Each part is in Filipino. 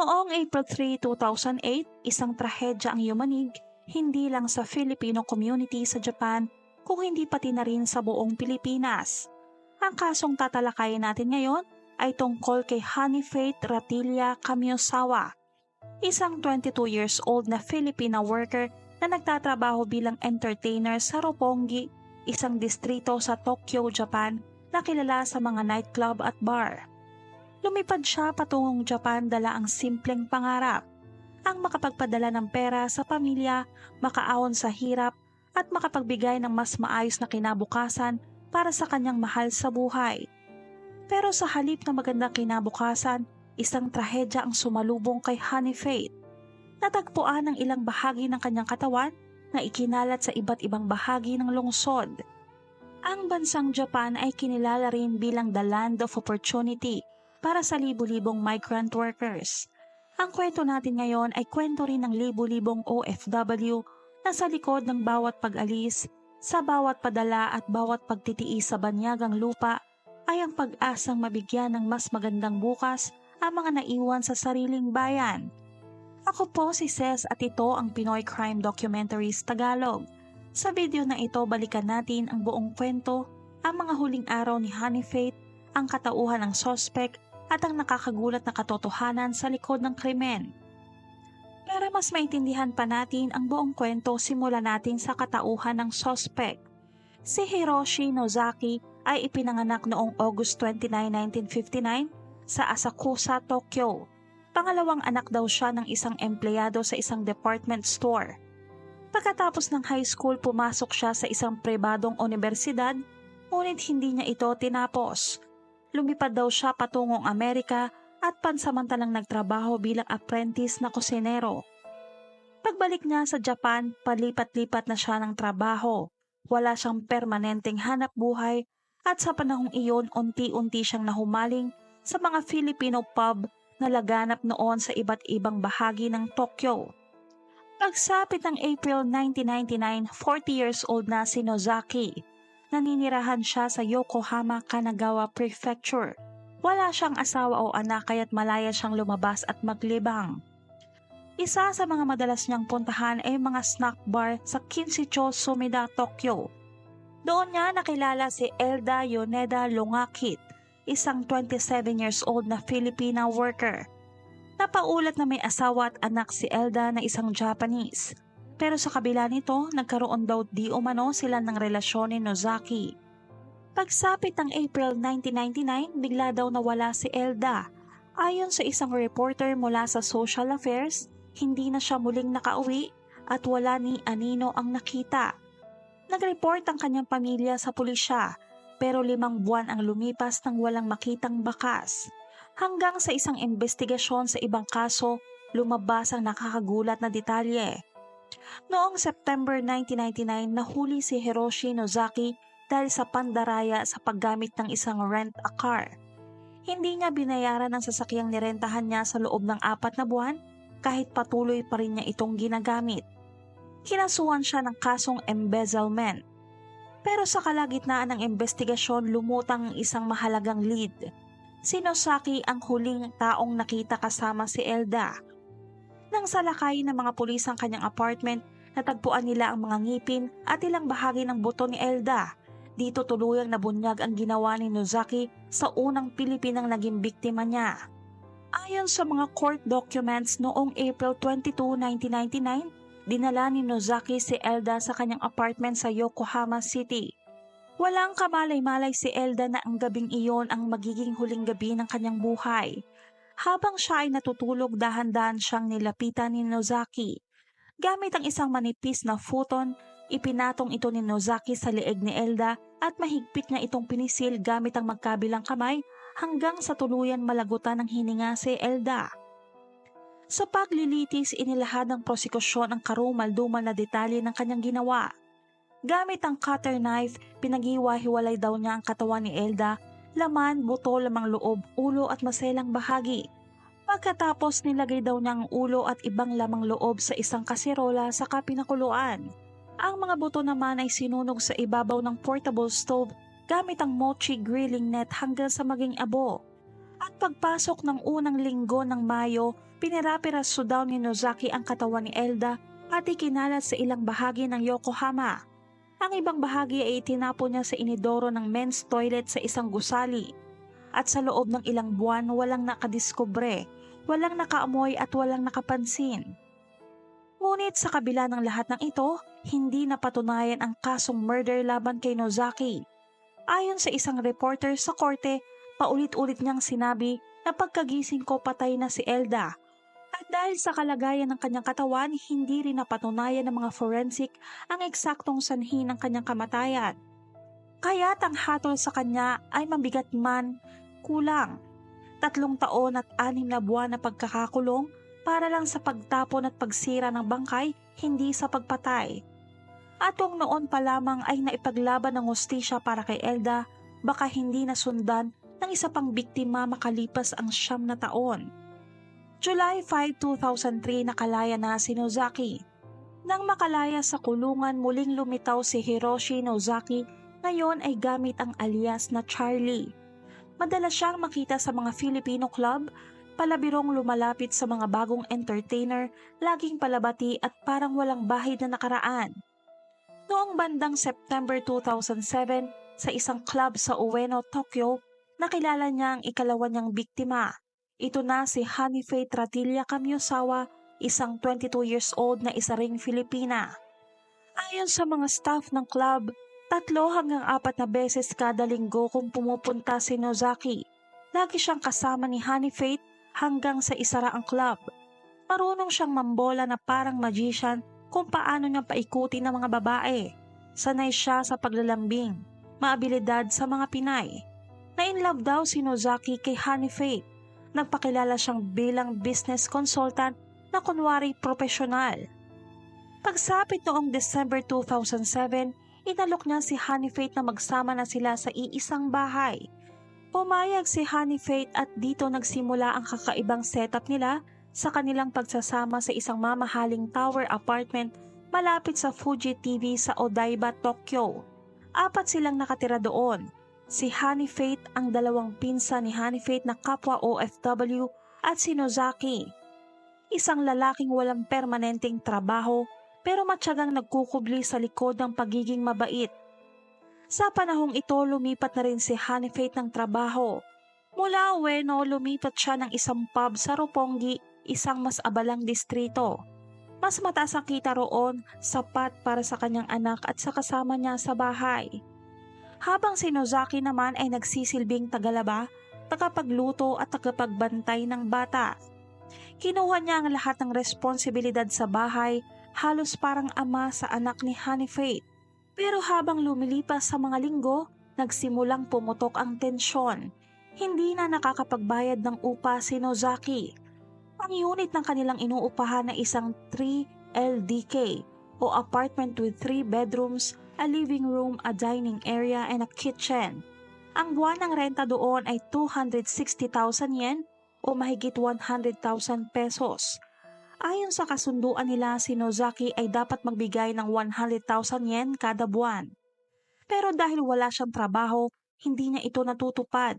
Noong April 3, 2008, isang trahedya ang yumanig hindi lang sa Filipino community sa Japan kung hindi pati na rin sa buong Pilipinas. Ang kasong tatalakayin natin ngayon ay tungkol kay Honey Faith Ratilla Kamiyosawa, isang 22 years old na Filipina worker na nagtatrabaho bilang entertainer sa Roppongi, isang distrito sa Tokyo, Japan na kilala sa mga nightclub at bar. Lumipad siya patungong Japan dala ang simpleng pangarap, ang makapagpadala ng pera sa pamilya, makaahon sa hirap at makapagbigay ng mas maayos na kinabukasan para sa kanyang mahal sa buhay. Pero sa halip na magandang kinabukasan, isang trahedya ang sumalubong kay Honey Faith. Natagpuan ang ilang bahagi ng kanyang katawan na ikinalat sa iba't ibang bahagi ng lungsod. Ang bansang Japan ay kinilala rin bilang the land of opportunity para sa libu-libong migrant workers. Ang kwento natin ngayon ay kwento rin ng libu-libong OFW na sa likod ng bawat pag-alis, sa bawat padala at bawat pagtitiis sa banyagang lupa ay ang pag-asang mabigyan ng mas magandang bukas ang mga naiwan sa sariling bayan. Ako po si Ces at ito ang Pinoy Crime Documentaries Tagalog. Sa video na ito balikan natin ang buong kwento, ang mga huling araw ni Honey Faith, ang katauhan ng sospek at ang nakakagulat na katotohanan sa likod ng krimen. Para mas maintindihan pa natin ang buong kwento, simulan natin sa katauhan ng sospek. Si Hiroshi Nozaki ay ipinanganak noong August 29, 1959 sa Asakusa, Tokyo. Pangalawang anak daw siya ng isang empleyado sa isang department store. Pagkatapos ng high school, pumasok siya sa isang pribadong universidad, ngunit hindi niya ito tinapos lumipad daw siya patungong Amerika at pansamantalang nagtrabaho bilang apprentice na kusinero. Pagbalik niya sa Japan, palipat-lipat na siya ng trabaho. Wala siyang permanenteng hanap buhay at sa panahong iyon unti-unti siyang nahumaling sa mga Filipino pub na laganap noon sa iba't ibang bahagi ng Tokyo. Pagsapit ng April 1999, 40 years old na si Nozaki naninirahan siya sa Yokohama, Kanagawa Prefecture. Wala siyang asawa o anak kaya't malaya siyang lumabas at maglibang. Isa sa mga madalas niyang puntahan ay mga snack bar sa Kinsicho, Sumida, Tokyo. Doon niya nakilala si Elda Yoneda Lungakit, isang 27 years old na Filipina worker. Napaulat na may asawa at anak si Elda na isang Japanese. Pero sa kabila nito, nagkaroon daw di umano sila ng relasyon ni Nozaki. Pagsapit ng April 1999, bigla daw nawala si Elda. Ayon sa isang reporter mula sa Social Affairs, hindi na siya muling nakauwi at wala ni Anino ang nakita. Nag-report ang kanyang pamilya sa pulisya pero limang buwan ang lumipas nang walang makitang bakas. Hanggang sa isang investigasyon sa ibang kaso, lumabas ang nakakagulat na detalye. Noong September 1999, nahuli si Hiroshi Nozaki dahil sa pandaraya sa paggamit ng isang rent-a-car. Hindi niya binayaran ang sasakyang nirentahan niya sa loob ng apat na buwan kahit patuloy pa rin niya itong ginagamit. Kinasuhan siya ng kasong embezzlement. Pero sa kalagitnaan ng investigasyon, lumutang isang mahalagang lead. Si Nosaki ang huling taong nakita kasama si Elda nang salakay ng mga pulis ang kanyang apartment, natagpuan nila ang mga ngipin at ilang bahagi ng buto ni Elda. Dito tuluyang nabunyag ang ginawa ni Nozaki sa unang Pilipinang naging biktima niya. Ayon sa mga court documents noong April 22, 1999, dinala ni Nozaki si Elda sa kanyang apartment sa Yokohama City. Walang kamalay-malay si Elda na ang gabing iyon ang magiging huling gabi ng kanyang buhay. Habang siya ay natutulog dahan-dahan siyang nilapitan ni Nozaki. Gamit ang isang manipis na futon, ipinatong ito ni Nozaki sa leeg ni Elda at mahigpit niya itong pinisil gamit ang magkabilang kamay hanggang sa tuluyan malagutan ng hininga si Elda. Sa paglilitis, inilahad ng prosekusyon ang karumal-dumal na detalye ng kanyang ginawa. Gamit ang cutter knife, pinaghiwa-hiwalay daw niya ang katawan ni Elda laman, buto, lamang loob, ulo at maselang bahagi. Pagkatapos nilagay daw niya ang ulo at ibang lamang loob sa isang kaserola sa kapinakuluan. Ang mga buto naman ay sinunog sa ibabaw ng portable stove gamit ang mochi grilling net hanggang sa maging abo. At Pagpasok ng unang linggo ng Mayo, pinirapiraso daw ni Nozaki ang katawan ni Elda at ikinalat sa ilang bahagi ng Yokohama. Ang ibang bahagi ay itinapon niya sa inidoro ng men's toilet sa isang gusali. At sa loob ng ilang buwan walang nakadiskubre, walang nakaamoy at walang nakapansin. Ngunit sa kabila ng lahat ng ito, hindi napatunayan ang kasong murder laban kay Nozaki. Ayon sa isang reporter sa korte, paulit-ulit niyang sinabi na pagkagising ko patay na si Elda dahil sa kalagayan ng kanyang katawan, hindi rin napatunayan ng mga forensic ang eksaktong sanhi ng kanyang kamatayan. Kaya't ang hatol sa kanya ay mabigat man, kulang. Tatlong taon at anim na buwan na pagkakakulong para lang sa pagtapon at pagsira ng bangkay, hindi sa pagpatay. At kung noon pa lamang ay naipaglaban ng hostisya para kay Elda, baka hindi nasundan ng isa pang biktima makalipas ang siyam na taon. July 5, 2003 nakalaya na si Nozaki. Nang makalaya sa kulungan muling lumitaw si Hiroshi Nozaki, ngayon ay gamit ang alias na Charlie. Madalas siyang makita sa mga Filipino club, palabirong lumalapit sa mga bagong entertainer, laging palabati at parang walang bahid na nakaraan. Noong bandang September 2007, sa isang club sa Ueno, Tokyo, nakilala niya ang ikalawa niyang biktima, ito na si Honey Faith Ratilla Kamyosawa, isang 22 years old na isa ring Filipina. Ayon sa mga staff ng club, tatlo hanggang apat na beses kada linggo kung pumupunta si Nozaki. Lagi siyang kasama ni Honey Faith hanggang sa isara ang club. Marunong siyang mambola na parang magician kung paano niya paikuti ng mga babae. Sanay siya sa paglalambing, maabilidad sa mga Pinay. Na-inlove daw si Nozaki kay Honey Faith nagpakilala siyang bilang business consultant na kunwari profesional. Pagsapit noong December 2007, inalok niya si Honey Faith na magsama na sila sa iisang bahay. Pumayag si Honey Faith at dito nagsimula ang kakaibang setup nila sa kanilang pagsasama sa isang mamahaling tower apartment malapit sa Fuji TV sa Odaiba, Tokyo. Apat silang nakatira doon si Honey Faith ang dalawang pinsa ni Honey Faith na kapwa OFW at si Nozaki. Isang lalaking walang permanenteng trabaho pero matyagang nagkukubli sa likod ng pagiging mabait. Sa panahong ito lumipat na rin si Honey Faith ng trabaho. Mula Ueno lumipat siya ng isang pub sa Roppongi, isang mas abalang distrito. Mas mataas ang kita roon, sapat para sa kanyang anak at sa kasama niya sa bahay habang si Nozaki naman ay nagsisilbing tagalaba, tagapagluto at tagapagbantay ng bata. Kinuha niya ang lahat ng responsibilidad sa bahay, halos parang ama sa anak ni Honey Faith. Pero habang lumilipas sa mga linggo, nagsimulang pumutok ang tensyon. Hindi na nakakapagbayad ng upa si Nozaki. Ang unit ng kanilang inuupahan na isang 3 LDK o apartment with 3 bedrooms a living room, a dining area, and a kitchen. Ang buwan ng renta doon ay 260,000 yen o mahigit 100,000 pesos. Ayon sa kasunduan nila, si Nozaki ay dapat magbigay ng 100,000 yen kada buwan. Pero dahil wala siyang trabaho, hindi niya ito natutupad.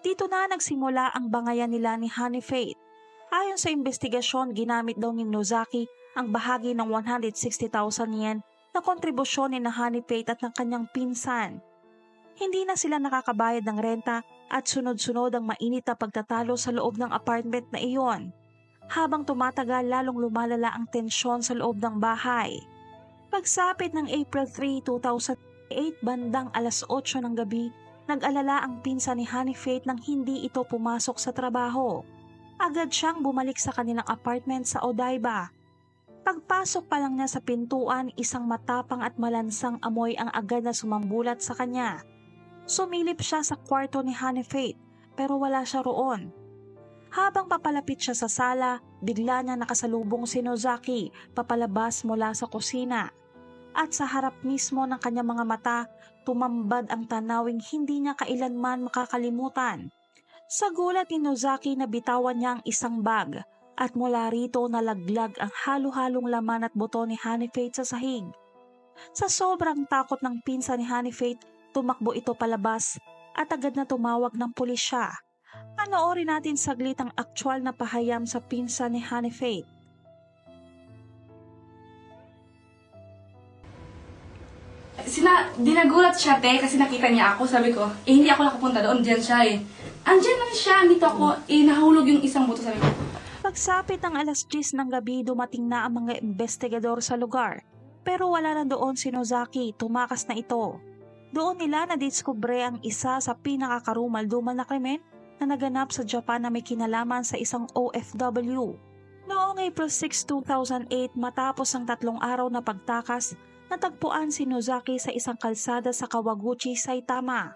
Dito na nagsimula ang bangayan nila ni Honey Faith. Ayon sa investigasyon, ginamit daw ni Nozaki ang bahagi ng 160,000 yen na kontribusyon ni na Faith at ng kanyang pinsan. Hindi na sila nakakabayad ng renta at sunod-sunod ang mainit na pagtatalo sa loob ng apartment na iyon. Habang tumatagal lalong lumalala ang tensyon sa loob ng bahay. Pagsapit ng April 3, 2008 bandang alas 8 ng gabi, nag-alala ang pinsan ni Honey Faith nang hindi ito pumasok sa trabaho. Agad siyang bumalik sa kanilang apartment sa Odaiba Pagpasok pa lang niya sa pintuan, isang matapang at malansang amoy ang agad na sumambulat sa kanya. Sumilip siya sa kwarto ni Honey Faith pero wala siya roon. Habang papalapit siya sa sala, bigla niya nakasalubong si Nozaki papalabas mula sa kusina. At sa harap mismo ng kanyang mga mata, tumambad ang tanawing hindi niya kailanman makakalimutan. Sa gulat ni Nozaki na bitawan niya ang isang bag at mula rito nalaglag ang halo-halong laman at buto ni Honey Faith sa sahig. Sa sobrang takot ng pinsa ni Honey Faith, tumakbo ito palabas at agad na tumawag ng pulisya. Panoorin natin saglit ang aktual na pahayam sa pinsan ni Honey Faith. Sina, dinagulat siya, te, kasi nakita niya ako. Sabi ko, eh, hindi ako nakapunta doon. Diyan siya, eh. Andyan lang siya, andito ako. Eh, nahulog yung isang buto, sabi ko. Pagsapit ng alas 10 ng gabi, dumating na ang mga investigador sa lugar. Pero wala na doon si Nozaki, tumakas na ito. Doon nila nadiskubre ang isa sa pinakakarumal-dumal na krimen na naganap sa Japan na may kinalaman sa isang OFW. Noong April 6, 2008, matapos ang tatlong araw na pagtakas, natagpuan si Nozaki sa isang kalsada sa Kawaguchi, Saitama.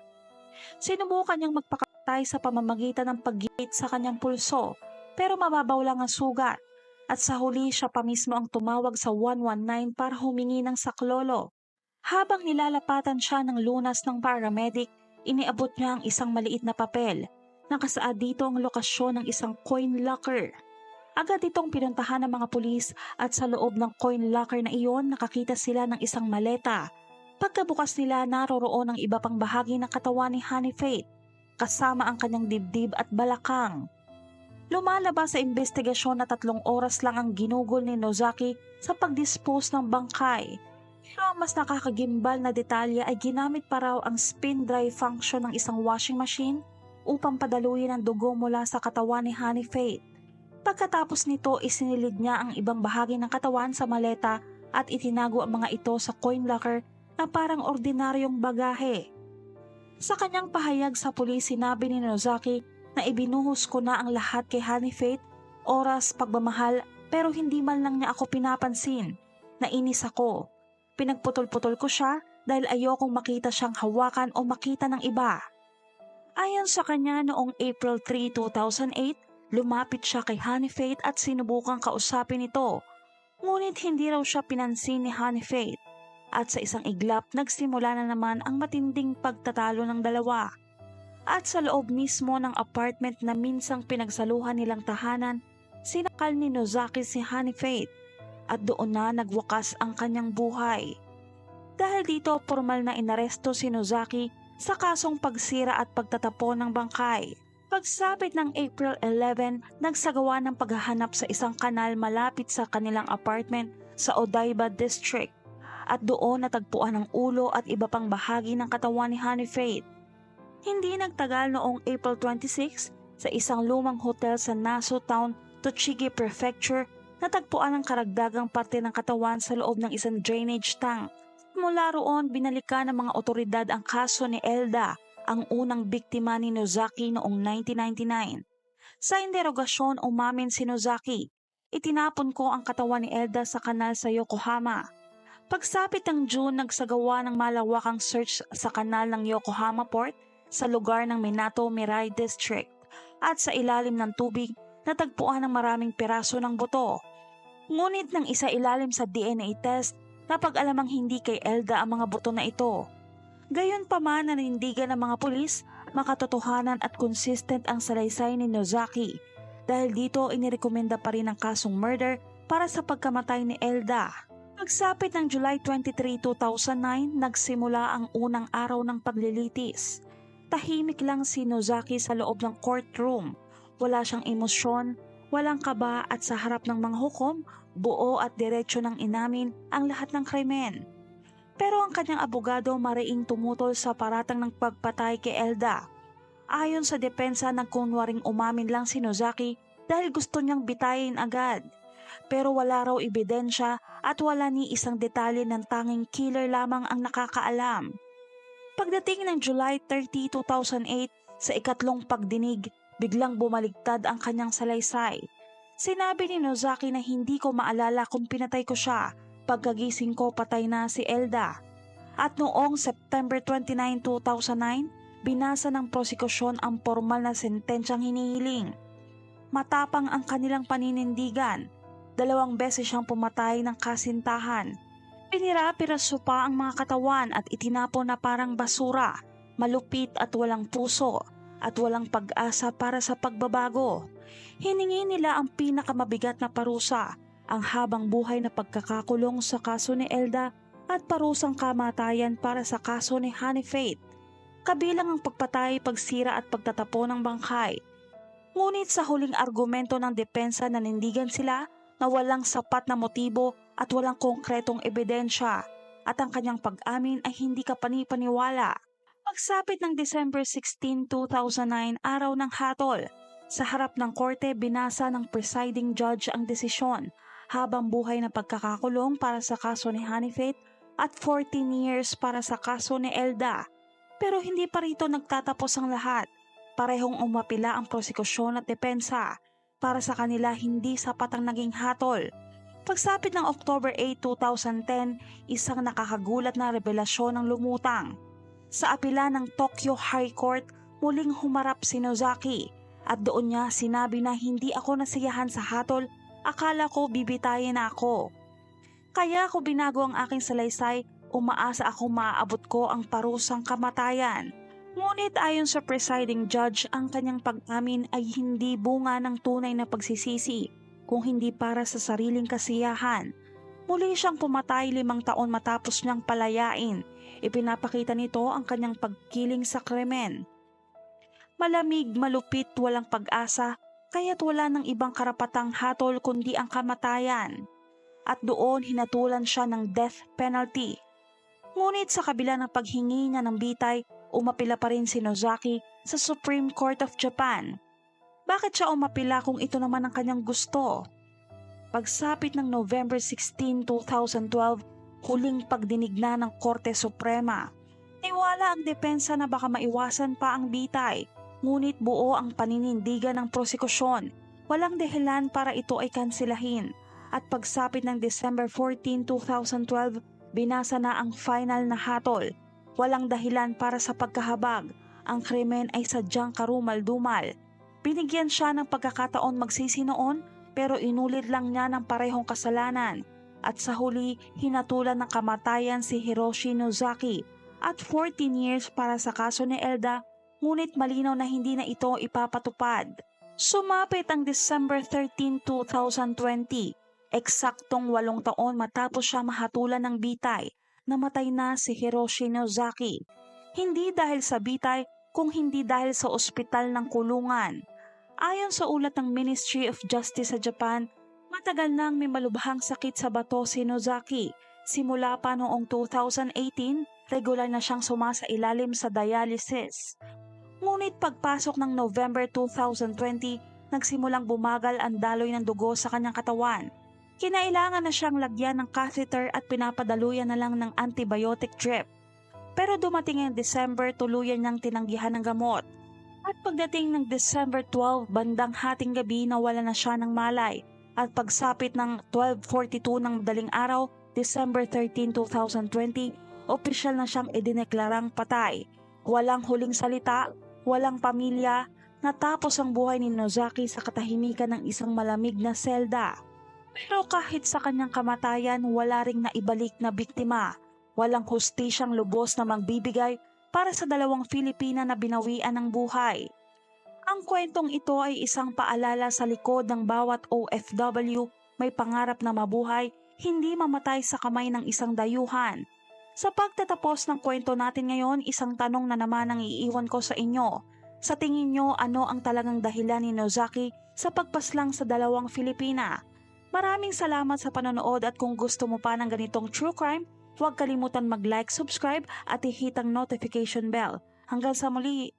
Sinubukan niyang magpakatay sa pamamagitan ng paggit sa kanyang pulso pero mababaw lang ang sugat at sa huli siya pa mismo ang tumawag sa 119 para humingi ng saklolo. Habang nilalapatan siya ng lunas ng paramedic, iniabot niya ang isang maliit na papel. Nakasaad dito ang lokasyon ng isang coin locker. Agad itong pinuntahan ng mga pulis at sa loob ng coin locker na iyon nakakita sila ng isang maleta. Pagkabukas nila naroroon ang iba pang bahagi ng katawan ni Honey Faith, kasama ang kanyang dibdib at balakang. Lumalabas sa investigasyon na tatlong oras lang ang ginugol ni Nozaki sa pagdispose ng bangkay. Pero ang mas nakakagimbal na detalye ay ginamit pa raw ang spin dry function ng isang washing machine upang padaluyin ang dugo mula sa katawan ni Honey Faith. Pagkatapos nito, isinilid niya ang ibang bahagi ng katawan sa maleta at itinago ang mga ito sa coin locker na parang ordinaryong bagahe. Sa kanyang pahayag sa pulis, sinabi ni Nozaki na ibinuhos ko na ang lahat kay Honey Faith, oras, pagmamahal, pero hindi man lang niya ako pinapansin. Nainis ako. Pinagputol-putol ko siya dahil ayokong makita siyang hawakan o makita ng iba. Ayon sa kanya noong April 3, 2008, lumapit siya kay Honey Faith at sinubukang kausapin ito. Ngunit hindi raw siya pinansin ni Honey Faith. At sa isang iglap, nagsimula na naman ang matinding pagtatalo ng dalawa. At sa loob mismo ng apartment na minsang pinagsaluhan nilang tahanan, sinakal ni Nozaki si Honey Faith at doon na nagwakas ang kanyang buhay. Dahil dito, formal na inaresto si Nozaki sa kasong pagsira at pagtatapon ng bangkay. Pagsapit ng April 11, nagsagawa ng paghahanap sa isang kanal malapit sa kanilang apartment sa Odaiba District at doon natagpuan ang ulo at iba pang bahagi ng katawan ni Honey Faith. Hindi nagtagal noong April 26 sa isang lumang hotel sa Naso Town, Tochigi Prefecture natagpuan ang karagdagang parte ng katawan sa loob ng isang drainage tank. Mula roon, binalikan ng mga otoridad ang kaso ni Elda, ang unang biktima ni Nozaki noong 1999. Sa interogasyon, umamin si Nozaki. Itinapon ko ang katawan ni Elda sa kanal sa Yokohama. Pagsapit ng June, nagsagawa ng malawakang search sa kanal ng Yokohama Port sa lugar ng Minato Mirai District at sa ilalim ng tubig natagpuan ng maraming piraso ng buto. Ngunit nang isa ilalim sa DNA test, napag-alamang hindi kay Elda ang mga buto na ito. Gayon pa man nanindigan ng mga pulis, makatotohanan at consistent ang salaysay ni Nozaki. Dahil dito inirekomenda pa rin ang kasong murder para sa pagkamatay ni Elda. Pagsapit ng July 23, 2009, nagsimula ang unang araw ng paglilitis. Tahimik lang si Nozaki sa loob ng courtroom. Wala siyang emosyon, walang kaba at sa harap ng mga hukom, buo at diretsyo ng inamin ang lahat ng krimen. Pero ang kanyang abogado mariing tumutol sa paratang ng pagpatay kay Elda. Ayon sa depensa, nagkunwaring umamin lang si Nozaki dahil gusto niyang bitayin agad. Pero wala raw ebidensya at wala ni isang detalye ng tanging killer lamang ang nakakaalam. Pagdating ng July 30, 2008, sa ikatlong pagdinig, biglang bumaligtad ang kanyang salaysay. Sinabi ni Nozaki na hindi ko maalala kung pinatay ko siya. Pagkagising ko patay na si Elda. At noong September 29, 2009, binasa ng prosekusyon ang formal na sentensyang hinihiling. Matapang ang kanilang paninindigan. Dalawang beses siyang pumatay ng kasintahan. Pinira-piraso pa ang mga katawan at itinapon na parang basura, malupit at walang puso at walang pag-asa para sa pagbabago. Hiningi nila ang pinakamabigat na parusa, ang habang buhay na pagkakakulong sa kaso ni Elda at parusang kamatayan para sa kaso ni Honey Faith. Kabilang ang pagpatay, pagsira at pagtatapo ng bangkay. Ngunit sa huling argumento ng depensa nanindigan sila na walang sapat na motibo at walang konkretong ebidensya at ang kanyang pag-amin ay hindi kapani-paniwala. Pagsapit ng December 16, 2009, araw ng hatol, sa harap ng korte binasa ng presiding judge ang desisyon habang buhay na pagkakakulong para sa kaso ni Faith at 14 years para sa kaso ni Elda. Pero hindi pa rito nagtatapos ang lahat. Parehong umapila ang prosekusyon at depensa. Para sa kanila hindi sapat ang naging hatol. Pagsapit ng October 8, 2010, isang nakakagulat na revelasyon ang lumutang. Sa apila ng Tokyo High Court, muling humarap si Nozaki at doon niya sinabi na hindi ako nasiyahan sa hatol, akala ko bibitayin na ako. Kaya ako binago ang aking salaysay, umaasa ako maaabot ko ang parusang kamatayan. Ngunit ayon sa presiding judge, ang kanyang pag-amin ay hindi bunga ng tunay na pagsisisi, kung hindi para sa sariling kasiyahan. Muli siyang pumatay limang taon matapos niyang palayain. Ipinapakita nito ang kanyang pagkiling sa krimen. Malamig, malupit, walang pag-asa, kaya't wala ng ibang karapatang hatol kundi ang kamatayan. At doon hinatulan siya ng death penalty. Ngunit sa kabila ng paghingi niya ng bitay, umapila pa rin si Nozaki sa Supreme Court of Japan. Bakit siya umapila kung ito naman ang kanyang gusto? Pagsapit ng November 16, 2012, huling pagdinig na ng Korte Suprema. Niwala ang depensa na baka maiwasan pa ang bitay, ngunit buo ang paninindigan ng prosekusyon. Walang dahilan para ito ay kansilahin. At pagsapit ng December 14, 2012, binasa na ang final na hatol. Walang dahilan para sa pagkahabag. Ang krimen ay sadyang karumal-dumal. Binigyan siya ng pagkakataon magsisi noon pero inulit lang niya ng parehong kasalanan. At sa huli, hinatulan ng kamatayan si Hiroshi Nozaki at 14 years para sa kaso ni Elda ngunit malinaw na hindi na ito ipapatupad. Sumapit ang December 13, 2020. Eksaktong walong taon matapos siya mahatulan ng bitay, namatay na si Hiroshi Nozaki. Hindi dahil sa bitay, kung hindi dahil sa ospital ng kulungan. Ayon sa ulat ng Ministry of Justice sa Japan, matagal nang may malubhang sakit sa bato si Nozaki. Simula pa noong 2018, regular na siyang sumasa ilalim sa dialysis. Ngunit pagpasok ng November 2020, nagsimulang bumagal ang daloy ng dugo sa kanyang katawan. Kinailangan na siyang lagyan ng catheter at pinapadaluyan na lang ng antibiotic drip. Pero dumating ang December, tuluyan niyang tinanggihan ng gamot. At pagdating ng December 12, bandang hating gabi nawala na siya ng malay. At pagsapit ng 12.42 ng madaling araw, December 13, 2020, opisyal na siyang idineklarang patay. Walang huling salita, walang pamilya, natapos ang buhay ni Nozaki sa katahimikan ng isang malamig na selda. Pero kahit sa kanyang kamatayan, wala ring naibalik na biktima. Walang hustisyang lubos na magbibigay para sa dalawang Filipina na binawian ng buhay. Ang kwentong ito ay isang paalala sa likod ng bawat OFW may pangarap na mabuhay, hindi mamatay sa kamay ng isang dayuhan. Sa pagtatapos ng kwento natin ngayon, isang tanong na naman ang iiwan ko sa inyo. Sa tingin nyo, ano ang talagang dahilan ni Nozaki sa pagpaslang sa dalawang Filipina? Maraming salamat sa panonood at kung gusto mo pa ng ganitong true crime, huwag kalimutan mag-like, subscribe at i-hit ang notification bell. Hanggang sa muli,